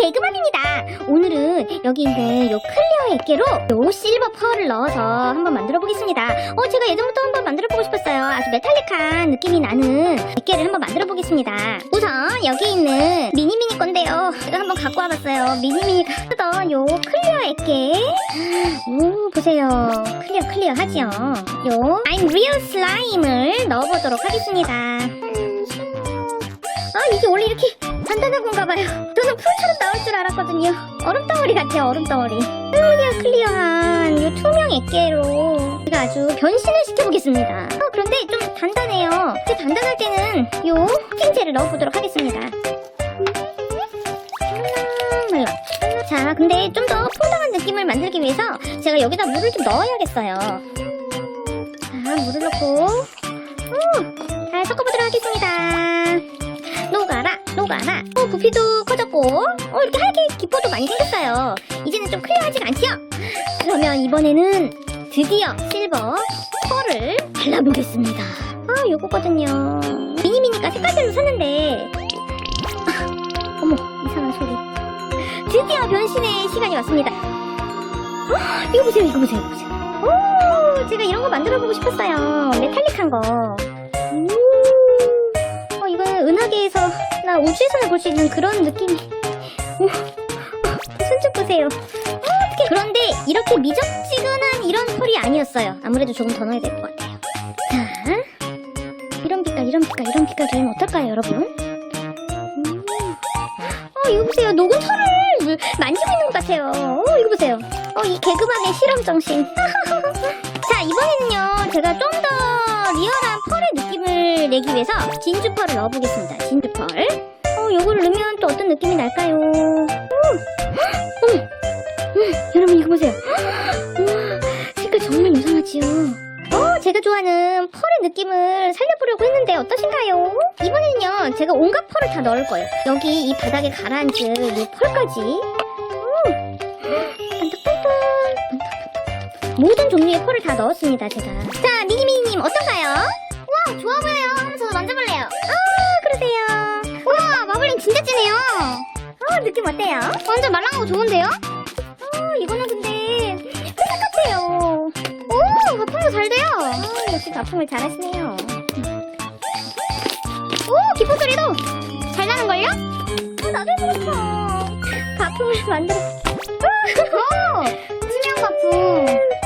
개그맘입니다. 오늘은 여기 있는 요 클리어 액계로 요 실버 펄을 넣어서 한번 만들어 보겠습니다. 어, 제가 예전부터 한번 만들어 보고 싶었어요. 아주 메탈릭한 느낌이 나는 액계를 한번 만들어 보겠습니다. 우선 여기 있는 미니미니 건데요. 제가 한번 갖고 와봤어요. 미니미니가 쓰던 요 클리어 액계. 오, 보세요. 클리어 클리어 하지요. 요 I'm Real Slime을 넣어보도록 하겠습니다. 아, 이게 원래 이렇게 단단한 건가 봐요. 저는 풀처럼 나올 줄 알았거든요. 얼음덩어리 같아요, 얼음덩어리. 클리어 클리어한 이 투명 액계로 제가 아주 변신을 시켜보겠습니다. 어, 그런데 좀 단단해요. 이렇게 단단할 때는 이 코팅제를 넣어보도록 하겠습니다. 말랑. 자, 근데 좀 더 퐁당한 느낌을 만들기 위해서 제가 여기다 물을 좀 넣어야겠어요. 자, 물을 넣고 음, 잘 섞어보도록 하겠습니다. 부피도 커졌고 어 이렇게 하얗게 기포도 많이 생겼어요. 이제는 좀 클리어하진 않지요? 그러면 이번에는 드디어 실버 펄을 발라보겠습니다. 아 요거거든요. 미니미니가 색깔별로 샀는데. 아, 어머 이상한 소리. 드디어 변신의 시간이 왔습니다. 어, 이거 보세요 이거 보세요 이거 보세요. 오 제가 이런 거 만들어보고 싶었어요. 메탈릭한 거 우주에서나 볼수 있는 그런 느낌이. 오, 손좀 보세요. 어, 어떡해. 그런데 이렇게 미적지근한 이런 펄이 아니었어요. 아무래도 조금 더 넣어야 될 것 같아요. 자, 이런 빛깔, 이런 빛깔, 이런 빛깔은 어떨까요, 여러분? 음. 어, 이거 보세요. 녹은 털을 만지고 있는 것 같아요. 어, 이거 보세요. 어, 이 개그만의 실험 정신. 자, 이번에는요, 제가 좀 더 리얼한 펄의 느낌을 내기 위해서 진주펄을 넣어보겠습니다. 진주펄. 어, 요거를 넣으면 또 어떤 느낌이 날까요? 음, 어머, 음, 여러분 이거 보세요. 우와, 색깔 정말 요상하지요? 어, 제가 좋아하는 펄의 느낌을 살려보려고 했는데 어떠신가요? 이번에는요, 제가 온갖 펄을 다 넣을 거예요. 여기 이 바닥에 가라앉은 이 펄까지. 음, 반짝반짝. 모든 종류의 펄을 다 넣었습니다, 제가. 자, 미니미니님 어떤가요? 아, 느낌 어때요? 완전 말랑하고 좋은데요? 아, 이거는 근데 회색 같아요. 오, 가품도 잘 돼요. 아, 역시 가품을 잘 하시네요. 오, 기포 소리도 잘 나는걸요? 아, 나도 해보고 싶어. 가품을 만들어. 오, 투명 가품.